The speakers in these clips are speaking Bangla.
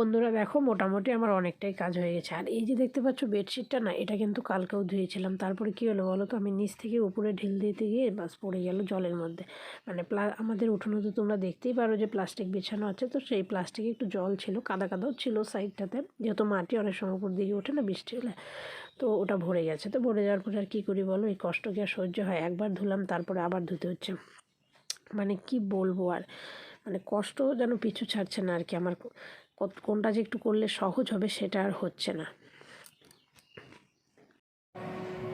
বন্ধুরা দেখো মোটামুটি আমার অনেকটাই কাজ হয়ে গেছে। আর এই যে দেখতে পাচ্ছ বেডশিটটা না, এটা কিন্তু কালকেও ধুয়েছিলাম। তারপরে কী হলো বলো তো, আমি নিচ থেকে উপরে ঢিল দিতে গিয়ে বাস পড়ে গেল জলের মধ্যে। মানে প্লা, আমাদের উঠোনে তো তোমরা দেখতেই পারো যে প্লাস্টিক বিছানো আছে, তো সেই প্লাস্টিকে একটু জল ছিল, কাদা কাদাও ছিল সাইডটাতে। যেহেতু মাটি অনেক সময় উপর দিকে ওঠে না বৃষ্টি হলে, তো ওটা ভরে গেছে। তো ভরে যাওয়ার পরে আর কী করি বলো, এই কষ্ট কি আর সহ্য হয়? একবার ধুলাম, তারপরে আবার ধুতে হচ্ছে। মানে কি বলব আর মানে কষ্ট যেন পিছু ছাড়ছে না আর কি আমার। কোনটা যে একটু করলে সহজ হবে সেটা আর হচ্ছে না।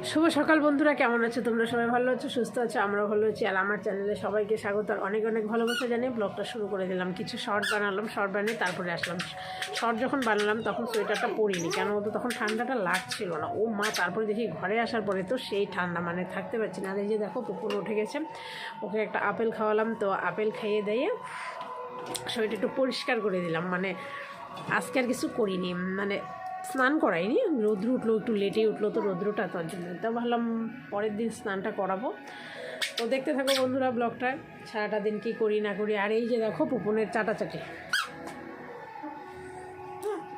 শুভ সকাল বন্ধুরা, কেমন আছো তোমরা সবাই? ভালো আছো? সুস্থ আছো? আমরাও ভালো আছি। আর আমার চ্যানেলে সবাইকে স্বাগত। আর অনেক অনেক ভালোবাসা জানিয়ে ব্লগটা শুরু করে দিলাম। কিছু শর্ট বানালাম, শর্ট বানিয়ে তারপরে আসলাম। শর্ট যখন বানালাম, তখন সোয়েটারটা পরিনি। কেন বলতো, তখন ঠান্ডাটা লাগছিল না। ও মা, তারপরে দেখি ঘরে আসার পরে তো সেই ঠান্ডা মানে থাকতে পারছি না। যে দেখো, পুকুর উঠে গেছে। ওকে একটা আপেল খাওয়ালাম। তো আপেল খাইয়ে দিয়ে শরীরটা একটু পরিষ্কার করে দিলাম। মানে আজকে আর কিছু করিনি। মানে স্নান করাইনি। রৌদ্র উঠল, একটু লেটেই উঠল তো রৌদ্রটা, তার জন্য। তো ভাবলাম পরের দিন স্নানটা করাবো। তো দেখতে থাকো বন্ধুরা ব্লগটা, সারাটা দিন কী করি না করি। আর এই যে দেখো পুপনের চাটাচাটি।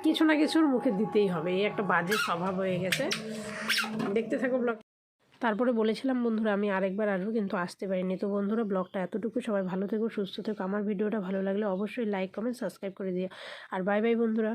কিছু না কিছুর মুখে দিতেই হবে। এই একটা বাজে স্বভাব হয়ে গেছে। দেখতে থাকো ব্লগ তারপরে বলেছিলাম, বন্ধুরা, আমি আরেকবার আসব কিন্তু আসতে পারিনি। তো বন্ধুরা, ব্লগটা এতটুকু। সবাই ভালো থেকো, সুস্থ থেকো। আমার ভিডিওটা ভালো লাগলে অবশ্যই লাইক কমেন্ট সাবস্ক্রাইব করে দিও। আর বাই বাই বন্ধুরা।